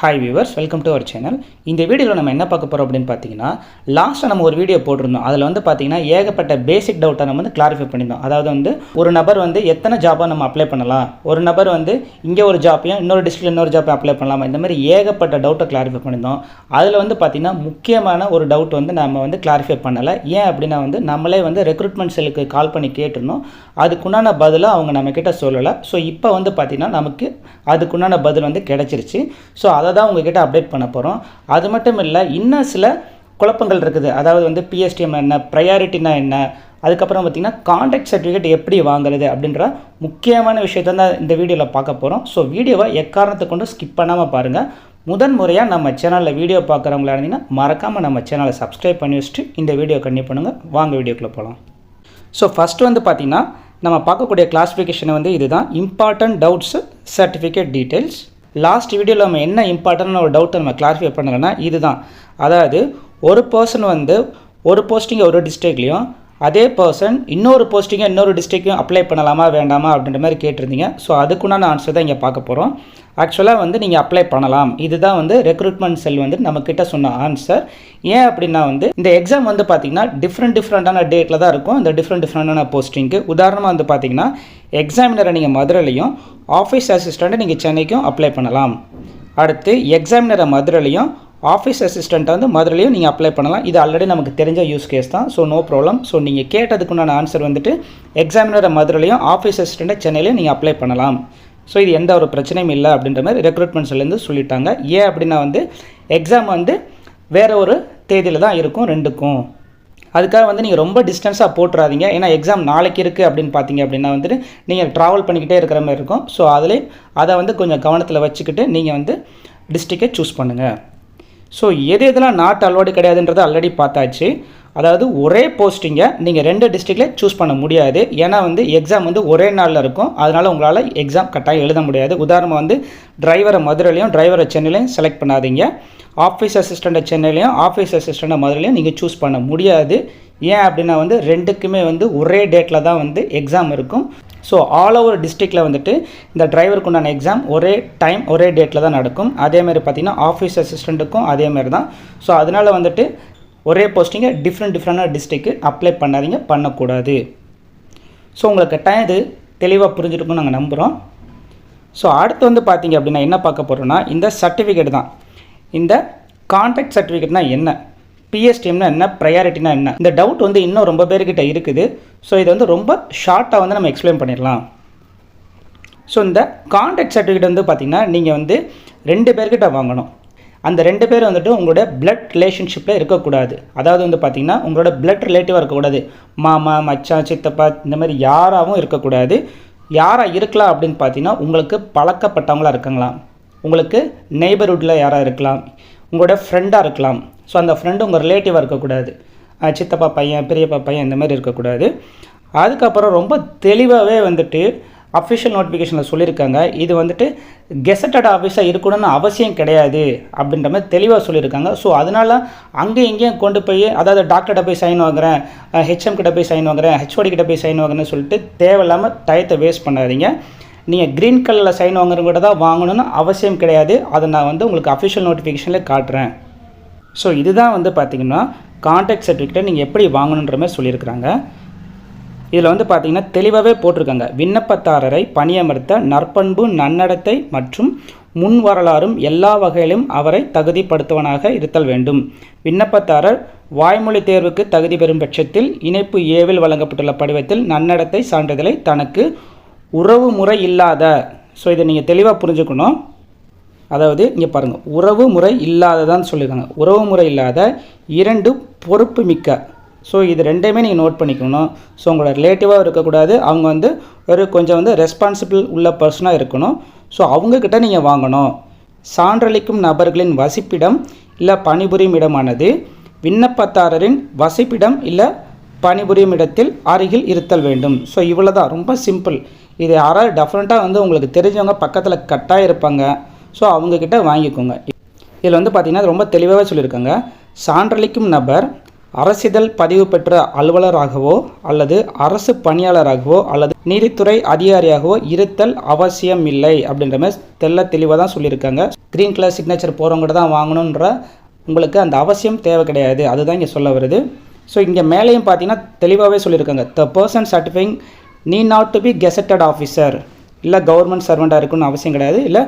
Hi viewers welcome to our channel இந்த வீடியோவில் நம்ம என்ன பார்க்க போகிறோம் அப்படின்னு பார்த்தீங்கன்னா லாஸ்ட்டாக நம்ம ஒரு வீடியோ போட்டிருந்தோம். அதில் வந்து பார்த்தீங்கன்னா ஏகப்பட்ட பேசிக் டவுட்டை நம்ம வந்து கிளாரிஃபை பண்ணியிருந்தோம். அதாவது வந்து ஒரு நபர் வந்து எத்தனை ஜாபாக நம்ம அப்ளை பண்ணலாம்? ஒரு நபர் வந்து இங்கே ஒரு ஜாப்பையும் இன்னொரு டிஸ்ட்ரிக்ட் இன்னொரு ஜாப்பையும் அப்ளை பண்ணலாமா? இந்த மாதிரி ஏகப்பட்ட டவுட்டை கிளாரிஃபை பண்ணியிருந்தோம். அதில் வந்து பார்த்திங்கன்னா முக்கியமான ஒரு டவுட் வந்து நம்ம வந்து கிளாரிஃபை பண்ணலை. ஏன் அப்படின்னா வந்து நம்மளே வந்து ரெக்ரூட்மெண்ட் செல்லுக்கு கால் பண்ணி கேட்டிருந்தோம். அதுக்குண்டான பதிலாக அவங்க நம்மக்கிட்ட சொல்லலை. ஸோ இப்போ வந்து பார்த்திங்கன்னா நமக்கு அதுக்குண்டான பதில் வந்து கிடச்சிருச்சு. ஸோ அதை அதை தான் உங்ககிட்ட அப்டேட் பண்ண போகிறோம் அது மட்டும் இல்லை இன்னும் சில குழப்பங்கள் இருக்குது. அதாவது வந்து பிஎஸ்டிஎம் என்ன ப்ரையாரிட்டினா என்ன அதுக்கப்புறம் பார்த்திங்கன்னா கான்டாக்ட் சர்டிஃபிகேட் எப்படி வாங்குறது அப்படின்ற முக்கியமான விஷயத்தை தான் இந்த வீடியோவில் பார்க்க போகிறோம் ஸோ வீடியோவை எக்காரணத்தை கொண்டு ஸ்கிப் பண்ணாமல் பாருங்கள் முதன் முறையாக நம்ம சேனலில் வீடியோ பார்க்குறவங்களா இருந்தீங்கன்னா மறக்காமல் நம்ம சேனலை சப்ஸ்கிரைப் பண்ணி வச்சுட்டு இந்த வீடியோ கண்டிப்பாக பண்ணுங்கள் வாங்க வீடியோக்குள்ளே போகலாம் ஸோ ஃபஸ்ட்டு வந்து பார்த்திங்கன்னா நம்ம பார்க்கக்கூடிய கிளாஸிஃபிகேஷன் வந்து இதுதான். Important doubts certificate details last வீடியோவில் நம்ம என்ன இம்பார்ட்டன்ட்னு ஒரு டவுட்டை நம்ம கிளாரிஃபை பண்ணலைன்னா இதுதான். அதாவது ஒரு பர்சன் வந்து ஒரு போஸ்டிங் ஒரு டிஸ்ட்ரிக்ட்லேயும் அதே பர்சன் இன்னொரு போஸ்டிங்கை இன்னொரு டிஸ்ட்ரிக்டும் அப்ளை பண்ணலாமா வேண்டாமா அப்படின்ற மாதிரி கேட்டிருந்தீங்க. ஸோ அதுக்குண்டான ஆன்சர் தான் இங்கே பார்க்க போகிறோம் ஆக்சுவலாக வந்து நீங்கள் அப்ளை பண்ணலாம். இதுதான் வந்து ரெக்ரூட்மெண்ட் செல் வந்து நம்மக்கிட்ட சொன்ன ஆன்சர் ஏன் அப்படின்னா வந்து இந்த எக்ஸாம் வந்து பார்த்திங்கன்னா டிஃப்ரெண்ட் டிஃப்ரெண்ட்டான டேட்டில் தான் இருக்கும். இந்த டிஃப்ரெண்ட் டிஃப்ரெண்ட்டான போஸ்டிங்க்கு உதாரணமாக வந்து பார்த்திங்கன்னா எக்ஸாமினரை நீங்கள் மதுரையிலையும் ஆஃபீஸ் அசிஸ்டண்ட்டை நீங்கள் சென்னைக்கும் அப்ளை பண்ணலாம். அடுத்து எக்ஸாமினரை மதுரையிலையும் ஆஃபீஸ் அசிஸ்டண்ட்டை வந்து மதுரையிலையும் நீங்கள் அப்ளை பண்ணலாம். இது ஆல்ரெடி நமக்கு தெரிஞ்ச யூஸ் கேஸ் தான். ஸோ நோ ப்ராப்ளம் ஸோ நீங்கள் கேட்டதுக்குண்டான ஆன்சர் வந்துட்டு எக்ஸாமினரை மதுரையிலையும் ஆஃபீஸ் அசிஸ்டண்ட்டை சென்னையிலையும் நீங்கள் அப்ளை பண்ணலாம். ஸோ இது எந்த ஒரு பிரச்சனையும் இல்லை அப்படின்ற மாதிரி ரெக்ரூட்மெண்ட்ஸ்லேருந்து சொல்லிட்டாங்க. ஏன் அப்படின்னா வந்து எக்ஸாம் வந்து வேறு ஒரு தேதியில் தான் இருக்கும் ரெண்டுக்கும். அதுக்காக வந்து நீங்கள் ரொம்ப டிஸ்டன்ஸாக போட்டுறாதீங்க. ஏன்னா எக்ஸாம் நாளைக்கு இருக்குது அப்படின்னு பார்த்தீங்க அப்படின்னா வந்துட்டு நீங்கள் ட்ராவல் பண்ணிக்கிட்டே இருக்கிற மாதிரி இருக்கும். ஸோ அதில் அதை வந்து கொஞ்சம் கவனத்தில் வச்சுக்கிட்டு நீங்கள் வந்து டிஸ்ட்ரிக்டை சூஸ் பண்ணுங்கள் ஸோ எது எதெல்லாம் நாட் அலோடு கிடையாதுன்றதை ஆல்ரெடி பார்த்தாச்சு. அதாவது ஒரே போஸ்டிங்கை நீங்கள் ரெண்டு டிஸ்ட்ரிக்டில் சூஸ் பண்ண முடியாது. ஏன்னா வந்து எக்ஸாம் வந்து ஒரே நாளில் இருக்கும். அதனால் உங்களால் எக்ஸாம் கட்டாயம் எழுத முடியாது. உதாரணமாக வந்து டிரைவரை மதுரையிலையும் டிரைவரை சென்னையிலையும் செலக்ட் பண்ணாதீங்க. ஆஃபீஸ் அசிஸ்டண்ட்டை சென்னையிலையும் ஆஃபீஸ் அசிஸ்டண்ட்டை மதுரையிலையும் நீங்கள் சூஸ் பண்ண முடியாது. ஏன் அப்படின்னா வந்து ரெண்டுக்குமே வந்து ஒரே டேட்டில் தான் வந்து எக்ஸாம் இருக்கும். ஸோ ஆல் ஓவர் டிஸ்ட்ரிக்டில் வந்துட்டு இந்த டிரைவருக்கு உண்டான எக்ஸாம் ஒரே டைம் ஒரே டேட்டில் தான் நடக்கும். அதேமாதிரி பார்த்திங்கன்னா ஆஃபீஸ் அசிஸ்டண்ட்டுக்கும் அதேமாரி தான். ஸோ அதனால் வந்துட்டு ஒரே போஸ்டிங்கை டிஃப்ரெண்ட் டிஃப்ரெண்டான டிஸ்ட்ரிக்கு அப்ளை பண்ணாதீங்க பண்ணக்கூடாது. ஸோ உங்களுக்கு கட்டாயம் இது தெளிவாக புரிஞ்சிருக்கும்னு நாங்கள் நம்புகிறோம் ஸோ அடுத்து வந்து பார்த்தீங்க அப்படின்னா என்ன பார்க்க போகிறோன்னா இந்த சர்டிஃபிகேட் தான். இந்த கான்டாக்ட் சர்டிஃபிகேட்னா என்ன? பிஎஸ்டிஎம்னா என்ன? ப்ரையாரிட்டினா என்ன? இந்த டவுட் வந்து இன்னும் ரொம்ப பேர்கிட்ட இருக்குது. ஸோ இது வந்து ரொம்ப ஷார்ட்டாக வந்து நம்ம எக்ஸ்பிளைன் பண்ணிடலாம். ஸோ இந்த கான்டாக்ட் சர்டிஃபிகேட் வந்து பார்த்திங்கன்னா நீங்கள் வந்து ரெண்டு பேர்கிட்ட வாங்கணும். அந்த ரெண்டு பேர் வந்துட்டு உங்களோட பிளட் ரிலேஷன்ஷிப்பில் இருக்கக்கூடாது. அதாவது வந்து பார்த்திங்கன்னா உங்களோட பிளட் ரிலேட்டிவாக இருக்கக்கூடாது. மாமா மச்சான் சித்தப்பா இந்த மாதிரி யாராகவும் இருக்கக்கூடாது. யாராக இருக்கலாம் அப்படின்னு பார்த்தீங்கன்னா உங்களுக்கு பழக்கப்பட்டவங்களாக இருக்காங்களாம் உங்களுக்கு நெய்பர்ஹுட்டில் யாராக இருக்கலாம். உங்களோட ஃப்ரெண்டாக இருக்கலாம். ஸோ அந்த ஃப்ரெண்டு உங்கள் ரிலேட்டிவாக இருக்கக்கூடாது. சித்தப்பா பையன் பெரியப்பா பையன் இந்த மாதிரி இருக்கக்கூடாது. அதுக்கப்புறம் ரொம்ப தெளிவாகவே வந்துட்டு அஃபிஷியல் நோட்டிஃபிகேஷனில் சொல்லியிருக்காங்க. இது வந்துட்டு கெசட்டட் ஆஃபீஸாக இருக்கணும்னு அவசியம் கிடையாது அப்படின்ற மாதிரி தெளிவாக சொல்லியிருக்காங்க. ஸோ அதனால் அங்கே இங்கேயும் கொண்டு போய் அதாவது டாக்டர்கிட்ட போய் சைன் வாங்குறேன் ஹெச்எம் கிட்ட போய் சைன் வாங்குறேன் ஹெச்ஓடி கிட்ட போய் சைன் வாங்குறேன்னு சொல்லிட்டு தேவையில்லாமல் டயத்தை வேஸ்ட் பண்ணாதீங்க. நீங்கள் க்ரீன் கலரில் சைன் வாங்குறவங்க கூட தான் வாங்கணும்னு அவசியம் கிடையாது. அதை நான் வந்து உங்களுக்கு அஃபிஷியல் நோட்டிஃபிகேஷனில் காட்டுறேன். ஸோ இதுதான் வந்து பார்த்திங்கன்னா கான்டாக்ட் சர்டிஃபிகேட்டை நீங்கள் எப்படி வாங்கணுன்ற மாதிரி சொல்லியிருக்கிறாங்க. இதில் வந்து பார்த்திங்கன்னா தெளிவாகவே போட்டிருக்காங்க. விண்ணப்பதாரரை பணியமர்த்த நற்பண்பு நன்னடத்தை மற்றும் முன் வரலாறும் எல்லா வகையிலும் அவரை தகுதிப்படுத்துவனாக இருத்தல் வேண்டும். விண்ணப்பதாரர் வாய்மொழி தேர்வுக்கு தகுதி பெறும் பட்சத்தில் இணைப்பு ஏவில் வழங்கப்பட்டுள்ள படிவத்தில் நன்னடத்தை சான்றிதழை தனக்கு உறவு முறை இல்லாத ஸோ இதை நீங்கள் தெளிவாக புரிஞ்சுக்கணும். அதாவது இங்கே பாருங்கள் உறவு முறை இல்லாததான்னு சொல்லியிருக்காங்க. உறவு முறை இல்லாத இரண்டு பொறுப்பு மிக்க. ஸோ இது ரெண்டையுமே நீங்கள் நோட் பண்ணிக்கணும். ஸோ உங்களோட ரிலேட்டிவாக இருக்கக்கூடாது. அவங்க வந்து ஒரு கொஞ்சம் வந்து ரெஸ்பான்சிபிள் உள்ள பர்சனாக இருக்கணும். ஸோ அவங்கக்கிட்ட நீங்கள் வாங்கணும். சான்றளிக்கும் நபர்களின் வசிப்பிடம் இல்லை பணிபுரியும் இடமானது. விண்ணப்பதாரரின் வசிப்பிடம் இல்லை பணிபுரியும் இடத்தில் அருகில் இருத்தல் வேண்டும். ஸோ இவ்வளோ தான் ரொம்ப சிம்பிள் இது யாராவது டெஃபினட்டாக வந்து உங்களுக்கு தெரிஞ்சவங்க பக்கத்தில் கட்டாக இருப்பாங்க ஸோ அவங்கக்கிட்ட வாங்கிக்கோங்க. இதில் வந்து பார்த்திங்கன்னா ரொம்ப தெளிவாகவே சொல்லியிருக்காங்க. சான்றளிக்கும் நபர் அரசிதழ் பதிவு பெற்ற அலுவலராகவோ அல்லது அரசு பணியாளராகவோ அல்லது நீதித்துறை அதிகாரியாகவோ இருத்தல் அவசியம் இல்லை அப்படின்ற மாதிரி தெல்ல தெளிவாக தான் சொல்லியிருக்காங்க. க்ரீன் கலர் சிக்னேச்சர் போகிறவங்கிட்ட தான் வாங்கணுன்ற உங்களுக்கு அந்த அவசியம் தேவை கிடையாது. அதுதான் இங்கே சொல்ல வருது. ஸோ இங்கே மேலேயும் பார்த்தீங்கன்னா தெளிவாகவே சொல்லியிருக்காங்க. The person certifying need not to be gazetted officer இல்லை கவர்மெண்ட் சர்வெண்ட்டாக இருக்கணும்னு அவசியம் கிடையாது. இல்லை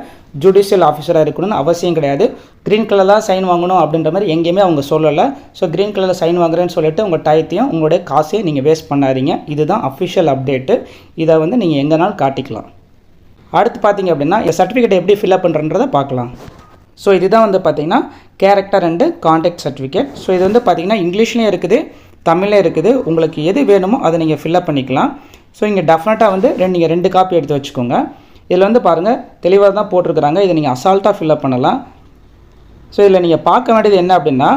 ஜுடிஷியல் ஆஃபீஸராக இருக்கணும்னு அவசியம் கிடையாது. க்ரீன் கலரில் சைன் வாங்கணும் அப்படின்ற மாதிரி எங்கேயுமே அவங்க சொல்லலை. ஸோ க்ரீன் கலரில் சைன் வாங்குறேன்னு சொல்லிட்டு உங்கள் டயத்தையும் உங்களுடைய காசையும் நீங்கள் வேஸ்ட் பண்ணாதீங்க. இதுதான் அஃபிஷியல் அப்டேட்டு இதை வந்து நீங்கள் எங்கேனாலும் காட்டிக்கலாம். அடுத்து பார்த்தீங்க அப்படின்னா இந்த சர்டிஃபிகேட் எப்படி ஃபில்அப் பண்ணுறன்றதை பார்க்கலாம். ஸோ இதுதான் வந்து பார்த்தீங்கன்னா character and contact certificate so இது வந்து பார்த்தீங்கன்னா இங்கிலீஷ்லேயும் இருக்குது தமிழ்லேயும் இருக்குது. உங்களுக்கு எது வேணுமோ அதை நீங்கள் ஃபில்அப் பண்ணிக்கலாம். ஸோ இங்கே டெஃபினட்டாக வந்து ரெண்டு நீங்கள் ரெண்டு காப்பி எடுத்து வச்சுக்கோங்க. இதில் வந்து பாருங்கள் தெளிவாக தான் போட்டிருக்கிறாங்க. இதை நீங்கள் அசால்ட்டாக ஃபில்அப் பண்ணலாம். ஸோ இதில் நீங்கள் பார்க்க வேண்டியது என்ன அப்படின்னா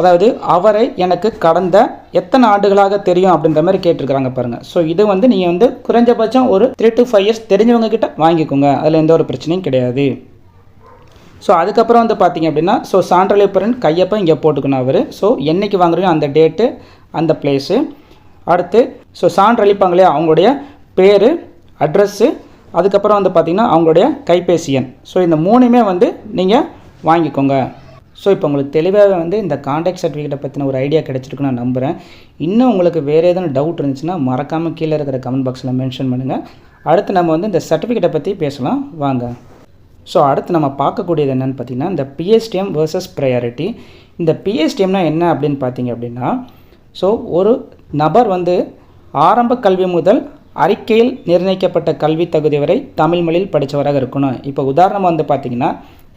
அதாவது அவரை எனக்கு கடந்த எத்தனை ஆண்டுகளாக தெரியும் அப்படின்ற மாதிரி கேட்டிருக்கிறாங்க பாருங்கள் ஸோ இது வந்து நீங்கள் வந்து குறைஞ்சபட்சம் ஒரு த்ரீ டு ஃபைவ் இயர்ஸ் தெரிஞ்சவங்க கிட்ட வாங்கிக்கோங்க. அதில் எந்த ஒரு பிரச்சனையும் கிடையாது. ஸோ அதுக்கப்புறம் வந்து பார்த்தீங்க அப்படின்னா ஸோ சான்றளிப்பரன் கையப்பன் இங்கே போட்டுக்கணும் அவர். ஸோ என்றைக்கு வாங்குறீங்க அந்த டேட்டு அந்த பிளேஸு அடுத்து ஸோ சான்றளிப்பாங்க இல்லையா அவங்களுடைய பேர் அட்ரஸ்ஸு அதுக்கப்புறம் வந்து பார்த்திங்கன்னா அவங்களுடைய கைபேசி எண். ஸோ இந்த மூணுமே வந்து நீங்கள் வாங்கிக்கோங்க. ஸோ இப்போ உங்களுக்கு தெளிவாக வந்து இந்த காண்டாக்ட் சர்டிஃபிகேட்டை பற்றின ஒரு ஐடியா கிடச்சிருக்குன்னு நான் நம்புகிறேன் இன்னும் உங்களுக்கு வேறு எதுவும் டவுட் இருந்துச்சுன்னா மறக்காமல் கீழே இருக்கிற கமெண்ட் பாக்ஸில் மென்ஷன் பண்ணுங்கள் அடுத்து நம்ம வந்து இந்த சர்டிஃபிகேட்டை பற்றி பேசலாம். வாங்க. ஸோ அடுத்து நம்ம பார்க்கக்கூடியது என்னென்னு பார்த்தீங்கன்னா இந்த பிஎஸ்டிஎம் வேர்சஸ் ப்ரையாரிட்டி இந்த பிஎஸ்டிஎம்னா என்ன அப்படின்னு பார்த்தீங்க அப்படின்னா ஸோ ஒரு நபர் வந்து ஆரம்ப கல்வி முதல் அறிக்கையில் நிர்ணயிக்கப்பட்ட கல்வி தகுதி வரை தமிழ் மொழியில் படித்தவராக இருக்கணும். இப்போ உதாரணமாக வந்து பார்த்தீங்கன்னா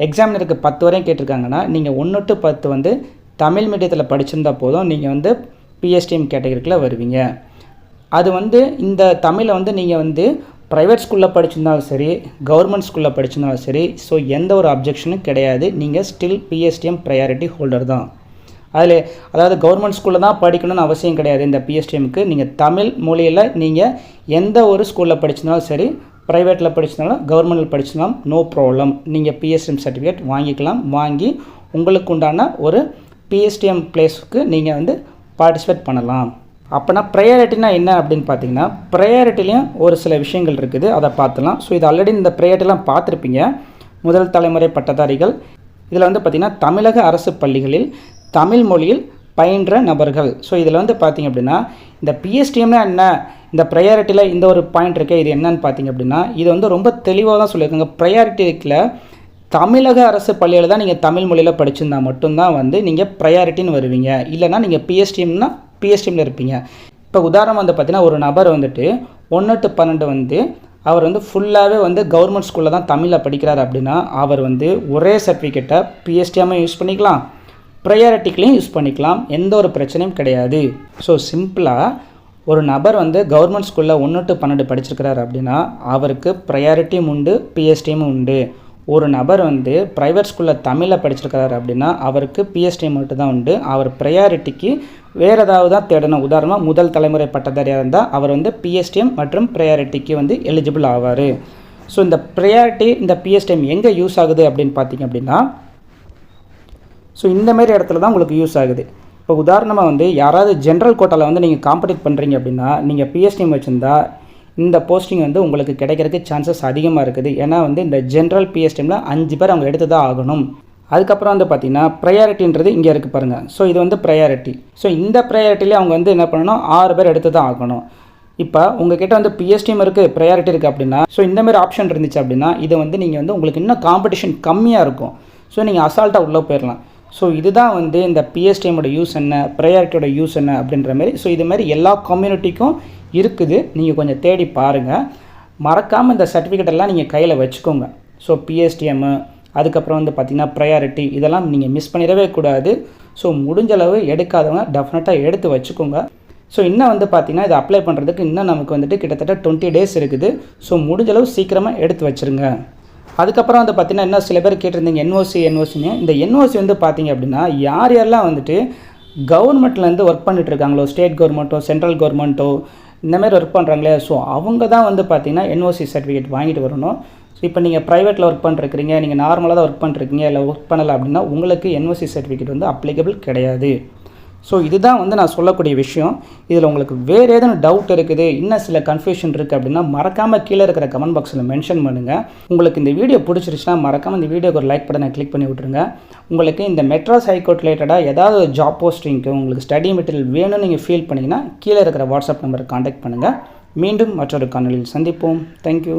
எக்ஸாமினருக்கு பத்து வரையும் கேட்டிருக்காங்கன்னா நீங்கள் ஒன்று டு பத்து வந்து தமிழ் மீடியத்தில் படிச்சிருந்தா போதும் நீங்கள் வந்து பிஎஸ்டிஎம் கேட்டகரிக்குள்ளே வருவீங்க. அது வந்து இந்த தமிழை வந்து நீங்கள் வந்து ப்ரைவேட் ஸ்கூலில் படிச்சிருந்தாலும் சரி கவர்மெண்ட் ஸ்கூலில் படிச்சிருந்தாலும் சரி ஸோ எந்த ஒரு அப்ஜெக்ஷனும் கிடையாது. நீங்கள் ஸ்டில் பிஎஸ்டிஎம் ப்ரையாரிட்டி ஹோல்டர் தான். அதில் அதாவது கவர்மெண்ட் ஸ்கூலில் தான் படிக்கணும்னு அவசியம் கிடையாது இந்த பிஎஸ்டிஎம்க்கு நீங்கள் தமிழ் மொழியில் நீங்கள் எந்த ஒரு ஸ்கூலில் படிச்சிருந்தாலும் சரி ப்ரைவேட்டில் படிச்சிருந்தாலும் கவர்மெண்டில் படிச்சிருந்தாலும் நோ ப்ராப்ளம் நீங்கள் பிஎஸ்டிஎம் சர்டிஃபிகேட் வாங்கிக்கலாம். வாங்கி உங்களுக்கு உண்டான ஒரு பிஎஸ்டிஎம் பிளேஸுக்கு நீங்கள் வந்து பார்ட்டிசிபேட் பண்ணலாம். அப்போனா ப்ரையாரிட்டினா என்ன அப்படின்னு பார்த்தீங்கன்னா ப்ரையாரிட்டிலையும் ஒரு சில விஷயங்கள் இருக்குது. அதை பார்த்துலாம் ஸோ இது ஆல்ரெடி இந்த ப்ரையாரிட்டிலாம் பார்த்துருப்பீங்க. முதல் தலைமுறை பட்டதாரிகள். இதில் வந்து பார்த்திங்கன்னா தமிழக அரசு பள்ளிகளில் தமிழ் மொழியில் பயின்ற நபர்கள். ஸோ இதில் வந்து பார்த்திங்க அப்படின்னா இந்த பிஎஸ்டிஎம்னா என்ன? இந்த ப்ரையாரிட்டியில் இந்த ஒரு பாயிண்ட் இருக்கே இது என்னன்னு பார்த்தீங்க அப்படின்னா இது வந்து ரொம்ப தெளிவாக தான் சொல்லியிருக்காங்க. ப்ரையாரிட்டியில் தமிழக அரசு பள்ளியில் தான் நீங்கள் தமிழ் மொழியில் படிச்சிருந்தா மட்டும்தான் வந்து நீங்கள் ப்ரையாரிட்டின்னு வருவீங்க. இல்லைனா நீங்கள் பிஎஸ்டிஎம்னா பிஎஸ்டிஎம்ல இருப்பீங்க. இப்போ உதாரணம் வந்து பார்த்தீங்கன்னா ஒரு நபர் வந்துட்டு ஒன்று டு பன்னெண்டு வந்து அவர் வந்து ஃபுல்லாகவே வந்து கவர்மெண்ட் ஸ்கூலில் தான் தமிழில் படிக்கிறார் அப்படின்னா அவர் வந்து ஒரே சர்டிஃபிகேட்டை பிஎஸ்டிஎம்மாக யூஸ் பண்ணிக்கலாம். ப்ரையாரிட்டிக்கலையும் யூஸ் பண்ணிக்கலாம். எந்த ஒரு பிரச்சனையும் கிடையாது. ஸோ சிம்பிளாக ஒரு நபர் வந்து கவர்மெண்ட் ஸ்கூலில் ஒன்று டு பன்னெண்டு படிச்சிருக்கிறார் அப்படின்னா அவருக்கு ப்ரையாரிட்டியும் உண்டு பிஎஸ்டியும் உண்டு. ஒரு நபர் வந்து ப்ரைவேட் ஸ்கூலில் தமிழில் படிச்சிருக்கிறாரு அப்படின்னா அவருக்கு பிஎஸ்டி மட்டும் தான் உண்டு. அவர் ப்ரையாரிட்டிக்கு வேறு ஏதாவது தான் தேடணும். உதாரணமாக முதல் தலைமுறை பட்டதாரியாக இருந்தால் அவர் வந்து பிஎஸ்டிஎம் மற்றும் ப்ரையாரிட்டிக்கு வந்து எலிஜிபிள் ஆவார். ஸோ இந்த ப்ரையாரிட்டி இந்த பிஎஸ்டிஎம் எங்கே யூஸ் ஆகுது அப்படின்னு பார்த்தீங்க அப்படின்னா ஸோ இந்தமாரி இடத்துல தான் உங்களுக்கு யூஸ் ஆகுது. இப்போ உதாரணமாக வந்து யாராவது ஜென்ரல் கோட்டாவில் வந்து நீங்கள் காம்படிட் பண்ணுறீங்க அப்படின்னா நீங்கள் பிஎஸ்டிஎம் வச்சுருந்தா இந்த போஸ்டிங் வந்து உங்களுக்கு கிடைக்கிறதுக்கு சான்சஸ் அதிகமாக இருக்குது. ஏன்னா வந்து இந்த ஜென்ரல் பிஎஸ்டிஎம்மில் அஞ்சு பேர் அவங்க எடுத்து தான் ஆகணும். அதுக்கப்புறம் வந்து பார்த்தீங்கன்னா ப்ரையாரிட்டின்றது இங்கே இருக்குது பாருங்கள் ஸோ இது வந்து ப்ரையாரிட்டி ஸோ இந்த ப்ரையாரிட்டிலே அவங்க வந்து என்ன பண்ணணும்? ஆறு பேர் எடுத்து தான் ஆகணும். இப்போ உங்ககிட்ட வந்து பிஎஸ்டிஎம் இருக்குது ப்ரையாரிட்டி இருக்குது அப்படின்னா ஸோ இந்தமாரி ஆப்ஷன் இருந்துச்சு அப்படின்னா இது வந்து நீங்கள் வந்து உங்களுக்கு இன்னும் காம்படிஷன் கம்மியாக இருக்கும். ஸோ நீங்கள் அசால்ட்டாக உள்ளே போயிடலாம் ஸோ இதுதான் வந்து இந்த பிஎஸ்டிஎம்மோட யூஸ் என்ன ப்ரையாரிட்டியோட யூஸ் என்ன அப்படின்ற மாதிரி. ஸோ இது மாதிரி எல்லா கம்யூனிட்டிக்கும் இருக்குது. நீங்கள் கொஞ்சம் தேடி பாருங்கள் மறக்காமல் இந்த சர்டிஃபிகேட் எல்லாம் நீங்கள் கையில் வச்சுக்கோங்க. ஸோ பிஎஸ்டிஎம்மு அதுக்கப்புறம் வந்து பார்த்திங்கன்னா ப்ரையாரிட்டி இதெல்லாம் நீங்கள் மிஸ் பண்ணிடவே கூடாது. ஸோ முடிஞ்சளவு எடுக்காதவங்க டெஃபினட்டாக எடுத்து வச்சுக்கோங்க. ஸோ இன்னும் வந்து பார்த்திங்கன்னா இதை அப்ளை பண்ணுறதுக்கு இன்னும் நமக்கு வந்துட்டு கிட்டத்தட்ட டுவெண்ட்டி டேஸ் இருக்குது. ஸோ முடிஞ்சளவு சீக்கிரமாக எடுத்து வச்சுருங்க. அதுக்கப்புறம் வந்து பார்த்திங்கன்னா என்ன சில பேர் கேட்டிருந்தீங்க என்ஓசி என்ஓசின்னு இந்த என்ஓசி வந்து பார்த்தீங்க அப்படின்னா யார் யாரெல்லாம் வந்துட்டு கவர்மெண்ட்லேருந்து ஒர்க் பண்ணிட்டுருக்காங்களோ ஸ்டேட் கவர்மெண்ட்டோ சென்ட்ரல் கவர்மெண்ட்டோ இந்தமாரி ஒர்க் பண்ணுறாங்களே ஸோ அவங்க தான் வந்து பார்த்தீங்கன்னா என்ஓசி சர்டிஃபிகேட் வாங்கிட்டு வரணும். ஸோ இப்போ நீங்கள் ப்ரைவேட்டில் ஒர்க் பண்ணிருக்கிறீங்க நீங்கள் நார்மலாக தான் ஒர்க் பண்ணிருக்கீங்க இல்லை ஒர்க் பண்ணலை அப்படின்னா உங்களுக்கு என்ஓசி சர்டிஃபிகேட் வந்து அப்ளிகபிள் கிடையாது. ஸோ இதுதான் வந்து நான் சொல்லக்கூடிய விஷயம். இதில் உங்களுக்கு வேறு ஏதேனும் டவுட் இருக்குது இன்னும் சில கன்ஃபியூஷன் இருக்குது அப்படின்னா மறக்காமல் கீழே இருக்கிற கமெண்ட் பாக்ஸில் மென்ஷன் பண்ணுங்கள் உங்களுக்கு இந்த வீடியோ பிடிச்சிருச்சுன்னா மறக்காமல் இந்த வீடியோக்கு ஒரு லைக் பட்டனை கிளிக் பண்ணி விட்ருங்க உங்களுக்கு இந்த மெட்ராஸ் ஹைகோர்ட் ரிலேட்டடாக ஏதாவது ஒரு ஜாப் போஸ்டிங்க்கு உங்களுக்கு ஸ்டடி மெட்டீரியல் வேணும்னு நீங்கள் ஃபீல் பண்ணிங்கன்னா கீழே இருக்கிற வாட்ஸ்அப் நம்பரை காண்டாக்ட் பண்ணுங்கள் மீண்டும் மற்றொரு காணொலியில் சந்திப்போம். தேங்க்யூ